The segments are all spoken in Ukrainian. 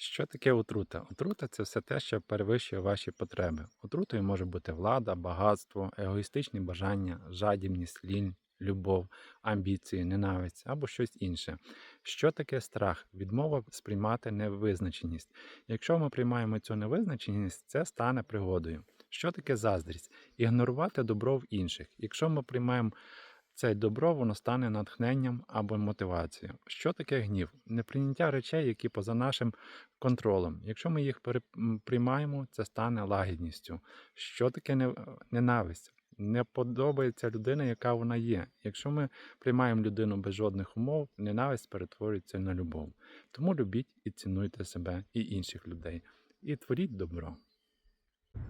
Що таке отрута? Отрута це все те, що перевищує ваші потреби. Отрутою може бути влада, багатство, егоїстичні бажання, жадібність, лінь, любов, амбіції, ненависть або щось інше. Що таке страх? Відмова сприймати невизначеність. Якщо ми приймаємо цю невизначеність, це стане пригодою. Що таке заздрість? Ігнорувати добро в інших. Якщо ми приймаємо це добро, воно стане натхненням або мотивацією. Що таке гнів? Неприйняття речей, які поза нашим контролем. Якщо ми їх приймаємо, це стане лагідністю. Що таке ненависть? Не подобається людина, яка вона є. Якщо ми приймаємо людину без жодних умов, ненависть перетворюється на любов. Тому любіть і цінуйте себе і інших людей. І творіть добро.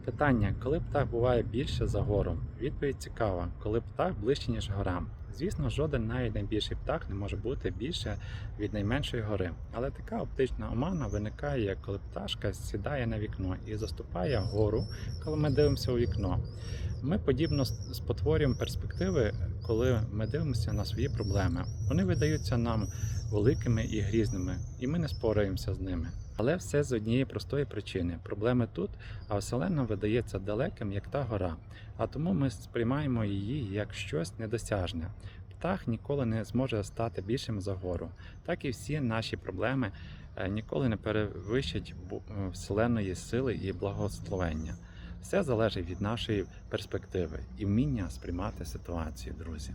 Питання: коли птах буває більше за гору? Відповідь цікава, коли птах ближче, ніж гора. Звісно, жоден навіть найбільший птах не може бути більше від найменшої гори. Але така оптична омана виникає, коли пташка сідає на вікно і заступає гору, коли ми дивимося у вікно. Ми подібно спотворюємо перспективи, коли ми дивимося на свої проблеми. Вони видаються нам великими і грізними, і ми не спораємося з ними. Але все з однієї простої причини: проблеми тут, а Вселенна видається далеким, як та гора, а тому ми сприймаємо її як щось недосяжне. Птах ніколи не зможе стати більшим за гору, так і всі наші проблеми е, ніколи не перевищать е, вселенної сили і благословення. Все залежить від нашої перспективи і вміння сприймати ситуацію, друзі.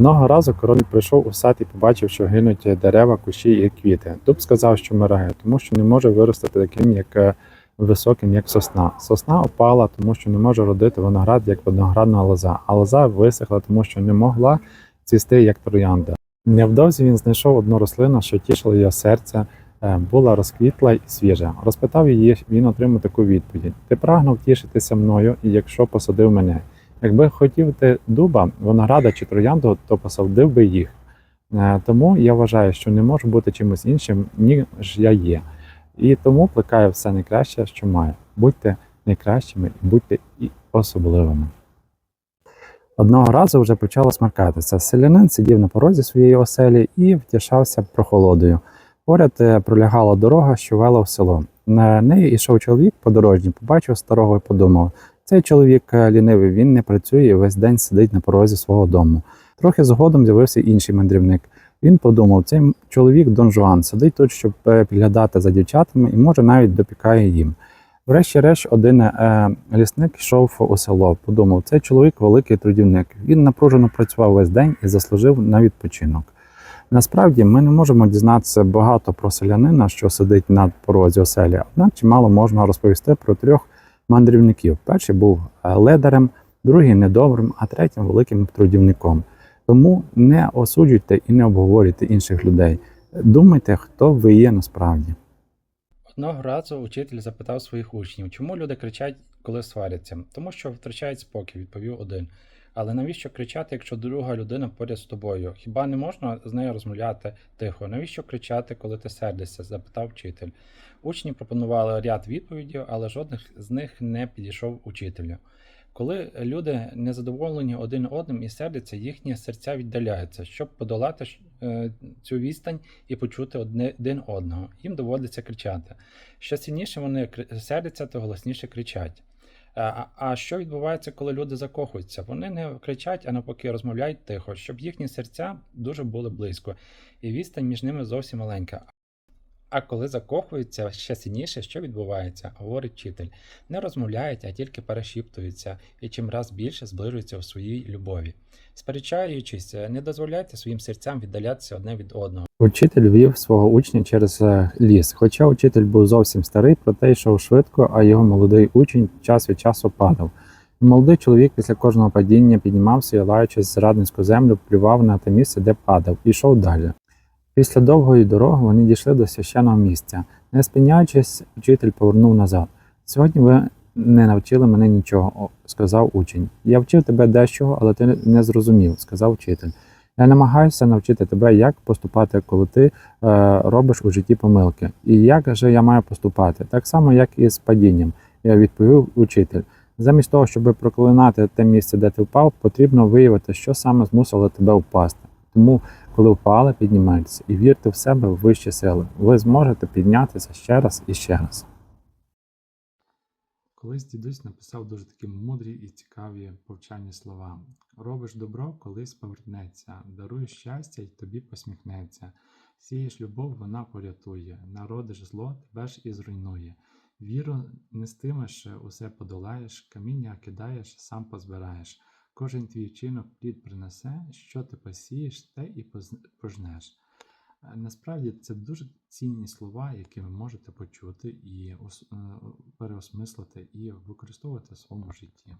Одного разу король прийшов у сад і побачив, що гинуть дерева, кущі і квіти. Дуб сказав, що мирає, тому що не може виростати таким, як е, високим, як сосна. Сосна опала, тому що не може родити виноград, як виноградна лоза, а лоза висохла, тому що не могла цвісти, як троянда. Невдовзі він знайшов одну рослину, що тішила його серце, е, була розквітла і свіжа. Розпитав її, він отримав таку відповідь: Ти прагнув тішитися мною, і якщо посадив мене. Якби хотів ти дуба, винограда чи троянду, то посадив би їх. Е, Тому я вважаю, що не можу бути чимось іншим, ніж я є. І тому плекаю все найкраще, що маю. Будьте найкращими і будьте особливими. Одного разу вже почало смеркатися. Селянин сидів на порозі своєї оселі і втішався прохолодою. Поряд е, пролягала дорога, що вела в село. На неї йшов чоловік подорожній, побачив старого і подумав: цей чоловік е, лінивий, він не працює і весь день сидить на порозі свого дому. Трохи згодом з'явився інший мандрівник. Він подумав, цей чоловік Дон Жуан сидить тут, щоб е, підглядати за дівчатами і може навіть допікає їм. Врешті-решт, один е, лісник йшов у село. Подумав, цей чоловік великий трудівник. Він напружено працював весь день і заслужив на відпочинок. Насправді ми не можемо дізнатися багато про селянина, що сидить на порозі оселі, однак чимало можна розповісти про трьох мандрівників. Перший був ледарем, другий недобрим, а третім великим трудівником. Тому не осуджуйте і не обговорюйте інших людей. Думайте, хто ви є насправді. Одного разу учитель запитав своїх учнів, чому люди кричать, коли сваряться? Тому що втрачають спокій, відповів один. Але навіщо кричати, якщо друга людина поряд з тобою? Хіба не можна з нею розмовляти тихо? Навіщо кричати, коли ти сердишся? запитав вчитель. Учні пропонували ряд відповідей, але жодних з них не підійшов учителю. Коли люди незадоволені один одним і сердяться, їхні серця віддаляються, щоб подолати е, цю відстань і почути один одного. Їм доводиться кричати. Що сильніше вони сердяться, то голосніше кричать. А, а- а що відбувається, коли люди закохуються? Вони не кричать, а навпаки розмовляють тихо, щоб їхні серця дуже були близько, і відстань між ними зовсім маленька. А коли закохуються ще сильніше, що відбувається, говорить вчитель. Не розмовляють, а тільки перешіптуються і чим раз більше зближуються у своїй любові. Сперечаючись, не дозволяйте своїм серцям віддалятися одне від одного. Учитель вів свого учня через е, ліс. Хоча учитель був зовсім старий, проте йшов швидко, а його молодий учень час від часу падав. Молодий чоловік після кожного падіння піднімався і, лаючись зрадницьку землю, плював на те місце, де падав, і йшов далі. Після довгої дороги вони дійшли до священного місця. Не спиняючись, учитель повернув назад. Сьогодні ви не навчили мене нічого, сказав учень. Я вчив тебе дещого, але ти не зрозумів, сказав вчитель. Я намагаюся навчити тебе, як поступати, коли ти е, робиш у житті помилки. І як же я маю поступати? Так само, як і з падінням, я відповів учитель. Замість того, щоб проклинати те місце, де ти впав, потрібно виявити, що саме змусило тебе впасти. Тому Коли впали, піднімайтеся і вірте в себе в вищі сили. Ви зможете піднятися ще раз і ще раз. Колись дідусь написав дуже такі мудрі і цікаві повчальні слова. Робиш добро, колись повернеться, даруєш щастя й тобі посміхнеться. Сієш любов, вона порятує, народиш зло, тебе ж і зруйнує. Віру нестимеш, усе подолаєш, каміння кидаєш, сам позбираєш. Кожен твій вчинок плід принесе, що ти посієш, те і пожнеш. Е, Насправді це дуже цінні слова, які ви можете почути і е, переосмислити і використовувати в своєму житті.